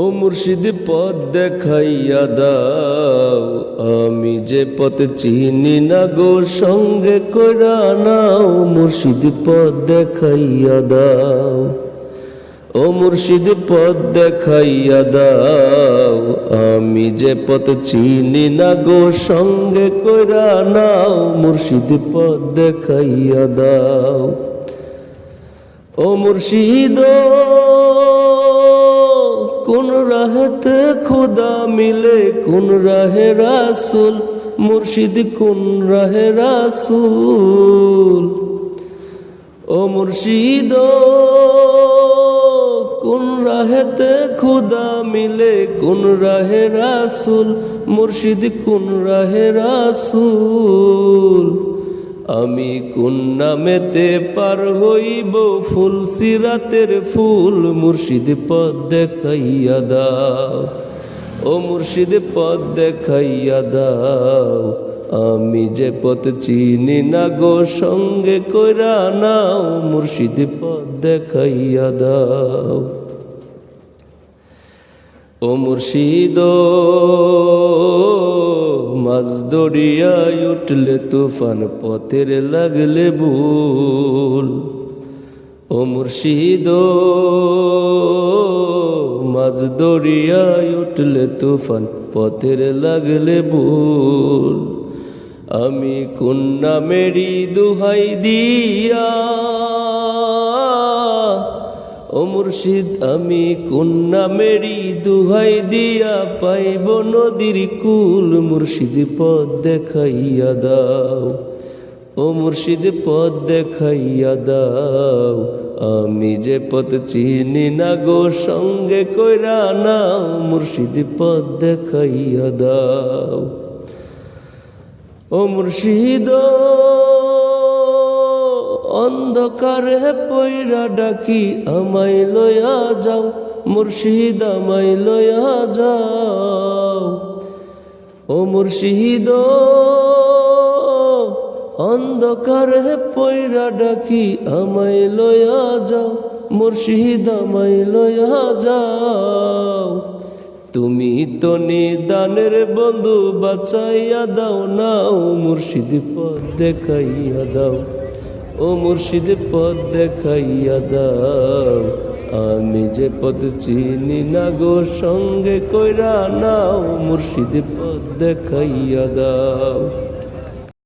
ও মুর্শিদ পথ দেখাইয়া দাও। আমি যে পথ চিনি না গো, সঙ্গে কইরা নাও। মুর্শিদ পথ দেখাইয়া দাও। ও মুর্শিদ পথ দেখাইয়া দাও। আমি যে পথ চিনি না গো, সঙ্গে কইরা নাও। মুর্শিদ পথ দেখাইয়া দাও। ও মুর্শিদ কোন রাহেতে খুদা মিলে, কোন রাহে রাসুল? মুর্শিদ কোন রাহে রাসুল? ও মুর্শিদ, কোন রাহেতে খুদা মিলে, কোন রাহে রাসুল? মুর্শিদ কোন রাহে রাসুল? আমি কোন নামেতে পার হইব? ফুল সিরাতের ফুল মুর্শিদ পদ দেখাইয়া দাও। ও মুর্শিদ পদ দেখাইয়া দাও। আমি যে পথ চিনি না গো, সঙ্গে কইরা নাও। মুর্শিদ পদ দেখাইয়া দাও। ও মুর্শিদ দরিয়ায় উঠলে তুফান, পথের লাগলে ভুল। ও মুর্শিদ মাছ দরিয়ায় উঠলে তুফান, পথের লাগলে ভুল। আমি কন্যা মেরি দুহাই দিয়া ও মুর্শিদ, আমি কন্যা মেরি দুহাই দিয়া পাইব নদীর কুল? মুর্শিদ পদ দেখাইয়া দাও। ও মুর্শিদ পদ দেখাইয়া দাও। আমি যে পথ চিনি না গো, সঙ্গে কইরা নাও। মুর্শিদ পদ দেখাইয়া দাও। ও মুর্শিদ অন্ধকারে পৈরা ডাকি, আমায় লয়া যাও, মুর্শিদ আমায় লয়া যাও। ও মুর্শিদ, অন্ধকারে পৈরা ডাকি, আমায় লয়া যাও, মুর্শিদ আমায় লয়া যাও। তুমি তো নিদানের বন্ধু, বাঁচাইয়া দাও নাও মুর্শিদ পদ দেখাইয়া দাও। ও মুর্শিদ পদ দেখাইয়া দাও। আমি যে পদ চিনি না গো, সঙ্গে কইরা নাও, মুর্শিদ পদ দেখাইয়া দাও।